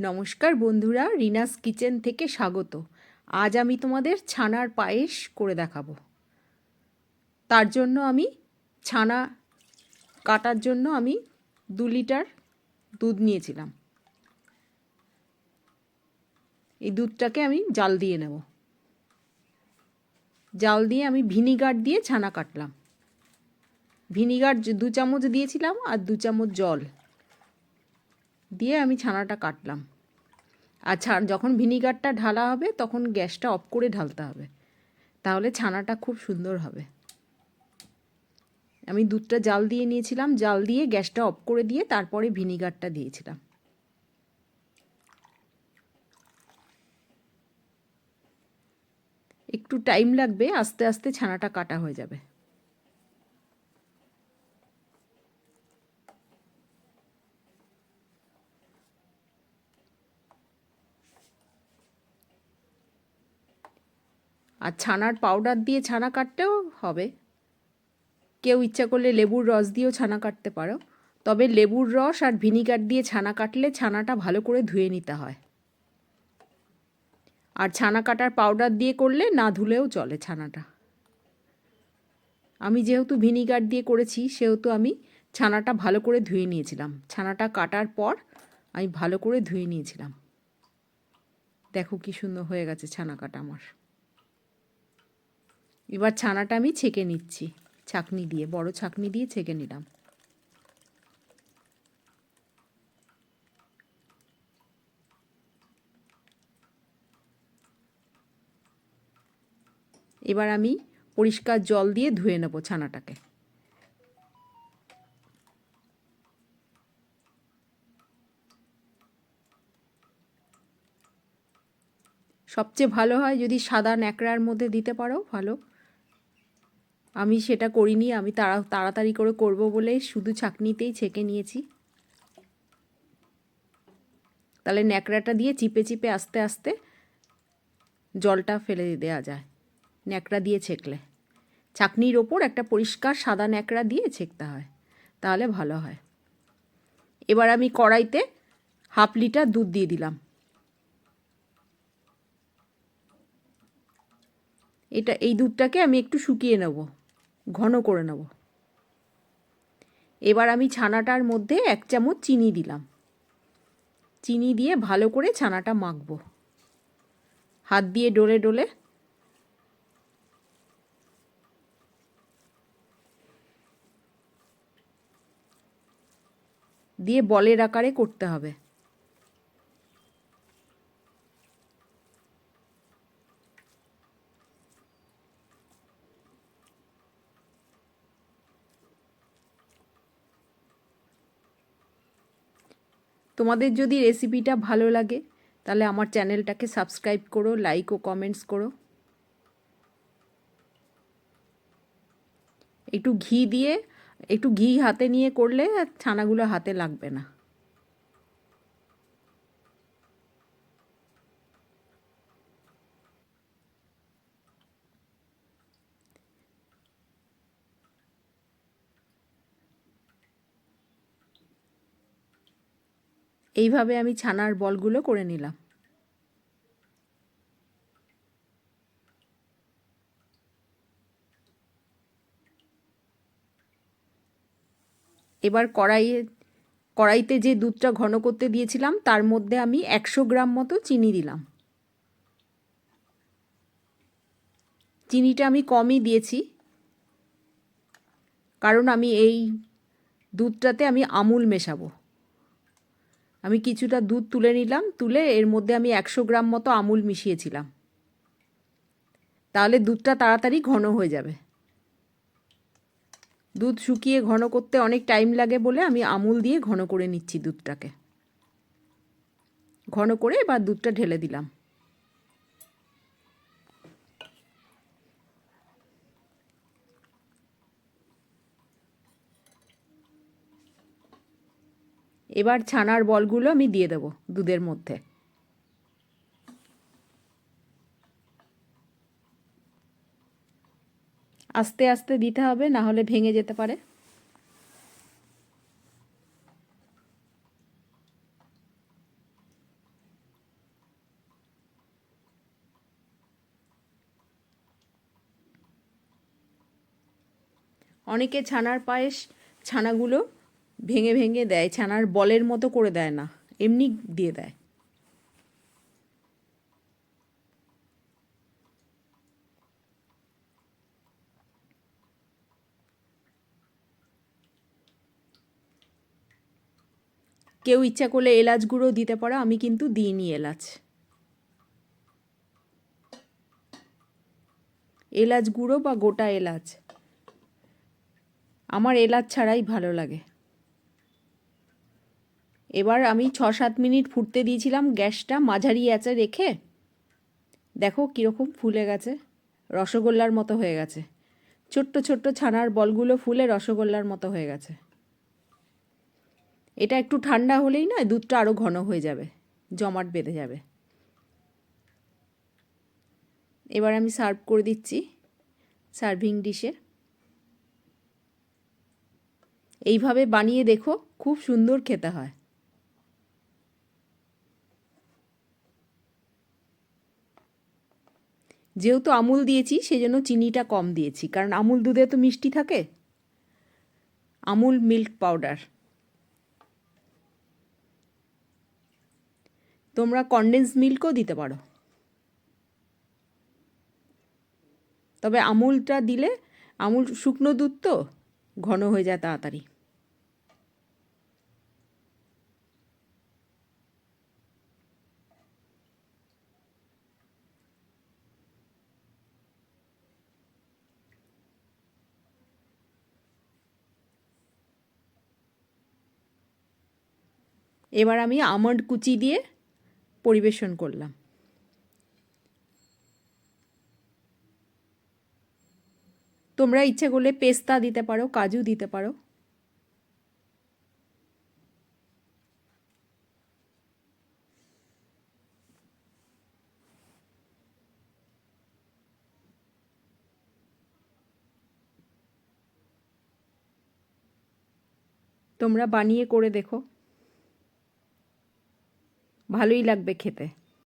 নমস্কার বন্ধুরা, রিনাস কিচেন থেকে স্বাগত। আজ আমি তোমাদের ছানার পায়েস করে দেখাবো। তার জন্য আমি ছানা কাটার জন্য আমি দু লিটার দুধ নিয়েছিলাম। এই দুধটাকে আমি জাল দিয়ে নেব। জাল দিয়ে আমি ভিনিগার দিয়ে ছানা কাটলাম। ভিনিগার দু চামচ দিয়েছিলাম আর দু চামচ জল। দিয়ে আমি ছানাটা কাটলাম। আর ছা- যখন ভিনিগারটা ঢালা হবে, তখন গ্যাসটা অফ করে ঢালতে হবে। তাহলে ছানাটা খুব সুন্দর হবে। আমি দুধটা জাল দিয়ে নিয়েছিলাম। জাল দিয়ে গ্যাসটা অফ করে দিয়ে তারপরে ভিনিগারটা দিয়েছিলাম। একটু টাইম লাগবে, আস্তে আস্তে ছানাটা কাটা হয়ে যাবে। আর ছানার পাউডার দিয়ে ছানা কাটতেও হবে। কেউ ইচ্ছা করলে লেবুর রস দিয়েও ছানা কাটতে পারো। তবে লেবুর রস আর ভিনিগার দিয়ে ছানা কাটলে ছানাটা ভালো করে ধুয়ে নিতে হয়। আর ছানা কাটার পাউডার দিয়ে করলে না ধুলেও চলে ছানাটা। আমি যেহেতু ভিনিগার দিয়ে করেছি, সেহেতু আমি ছানাটা ভালো করে ধুয়ে নিয়েছিলাম। ছানাটা কাটার পর আমি ভালো করে ধুয়ে নিয়েছিলাম। দেখো কি সুন্দর হয়ে গেছে ছানা কাটা আমার। এবার ছানাটা আমি ছেঁকে নিচ্ছি। ছাকনি দিয়ে, বড় ছাকনি দিয়ে ছেঁকে নিলাম। এবার আমি পরিষ্কার জল দিয়ে ধুয়ে নেব ছানাটাকে। সবচেয়ে ভালো হয় যদি সাদা ন্যাকড়ার মধ্যে দিতে পারো, ভালো। আমি সেটা করিনি, আমি তাড়া, তাড়াতাড়ি করে করব বলে শুধু ছাকনিতেই ছেঁকে নিয়েছি। তাহলে ন্যাকড়াটা দিয়ে চিপে চিপে আস্তে আস্তে জলটা ফেলে দেওয়া যায়, ন্যাকড়া দিয়ে ছেঁকলে। ছাকনির ওপর একটা পরিষ্কার সাদা ন্যাকড়া দিয়ে ছেঁকতে হয়, তাহলে ভালো হয়। এবার আমি কড়াইতে হাফ লিটার দুধ দিয়ে দিলাম। এটা, এই দুধটাকে আমি একটু শুকিয়ে নেব। ঘন করে নেব। এবার আমি ছানাটার মধ্যে এক চামচ চিনি দিলাম। চিনি দিয়ে ভালো করে ছানাটা মাখবো। হাত দিয়ে ডলে ডলে। দিয়ে বলের আকারে করতে হবে। তোমাদের যদি রেসিপিটা ভালো লাগে, তাহলে আমার চ্যানেলটাকে সাবস্ক্রাইব করো লাইক ও কমেন্টস করো। একটু ঘি দিয়ে, একটু ঘি হাতে নিয়ে করলে ছানাগুলো হাতে লাগবে না। এইভাবে আমি ছানার বলগুলো করে নিলাম। এবার কড়াইয়ে, কড়াইতে যে দুধটা ঘন করতে দিয়েছিলাম, তার মধ্যে আমি একশো গ্রাম মতো চিনি দিলাম। চিনিটা আমি কমই দিয়েছি, কারণ আমি এই দুধটাতে আমি আমুল মেশাবো। আমি কিছুটা দুধ তুলে নিলাম, তুলে এর মধ্যে আমি একশো গ্রাম মতো আমুল মিশিয়েছিলাম। তাহলে দুধটা তাড়াতাড়ি ঘন হয়ে যাবে। দুধ শুকিয়ে ঘন করতে অনেক টাইম লাগে বলে আমি আমুল দিয়ে ঘন করে নিচ্ছি দুধটাকে। ঘন করে এবার দুধটা ঢেলে দিলাম। এবার ছানার বলগুলো আমি দিয়ে দেবো দুধের মধ্যে। আস্তে আস্তে দিতে হবে, না হলে ভেঙে যেতে পারে। অনেকে ছানার পায়েস, ছানাগুলো ভেঙে ভেঙে দেয়, ছানার বলের মতো করে দেয় না, এমনি দিয়ে দেয়। কেউ ইচ্ছা করলে এলাচ গুঁড়ো দিতে পারো, আমি কিন্তু দিইনি এলাচ। এলাচ গুঁড়ো বা গোটা এলাচ, আমার এলাচ ছাড়াই ভালো লাগে। এবার আমি ছ সাত মিনিট ফুটতে দিয়েছিলাম গ্যাসটা মাঝারি আঁচে রেখে। দেখো কীরকম ফুলে গেছে, রসগোল্লার মতো হয়ে গেছে। ছোট্ট ছোট্ট ছানার বলগুলো ফুলে রসগোল্লার মতো হয়ে গেছে। এটা একটু ঠান্ডা হলেই না দুধটা আরও ঘন হয়ে যাবে, জমাট বেঁধে যাবে। এবার আমি সার্ভ করে দিচ্ছি সার্ভিং ডিশে। এইভাবে বানিয়ে দেখো, খুব সুন্দর খেতে হয়। যেহেতু আমুল দিয়েছি, সেজন্য চিনিটা কম দিয়েছি। কারণ আমুল দুধে তো মিষ্টি থাকে। Amul milk powder. তোমরা কন্ডেন্স মিল্কও দিতে পারো। তবে আমুলটা দিলে, আমুল শুকনো দুধ তো ঘন হয়ে যায় তাড়াতাড়ি। এবার আমি আমন্ড কুচি দিয়ে পরিবেশন করলাম। তোমরা ইচ্ছে করলে পেস্তা দিতে পারো, কাজু দিতে পারো। তোমরা বানিয়ে করে দেখো। ভালোই লাগবে খেতে।